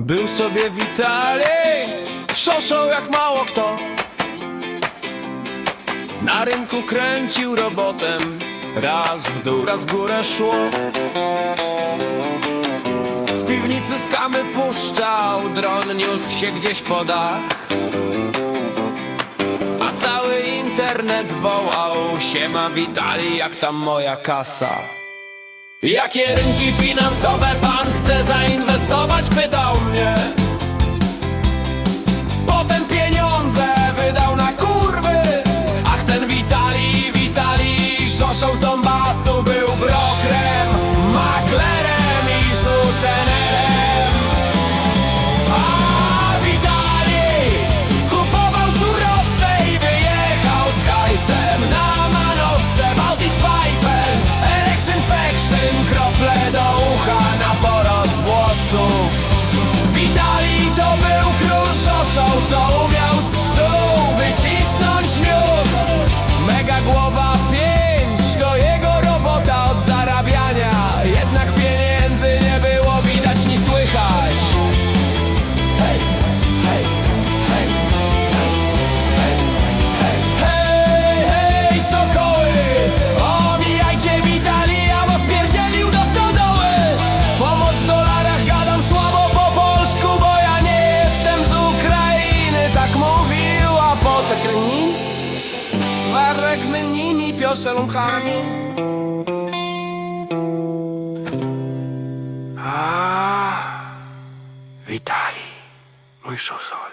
Był sobie Witali, szoszą jak mało kto. Na rynku kręcił robotem, raz w dół, raz w górę szło. Z piwnicy skamy puszczał, dron niósł się gdzieś po dach. A cały internet wołał, siema Witali, jak tam moja kasa. Jakie rynki finansowe pan chce zainwestować? Pytał mnie. Potem pieniądze wydał na kurwy. Ach, ten Witali, Witali, szoszoł król szoszą, ציפיות שלומך אני אה, ויטלי, מוישו סול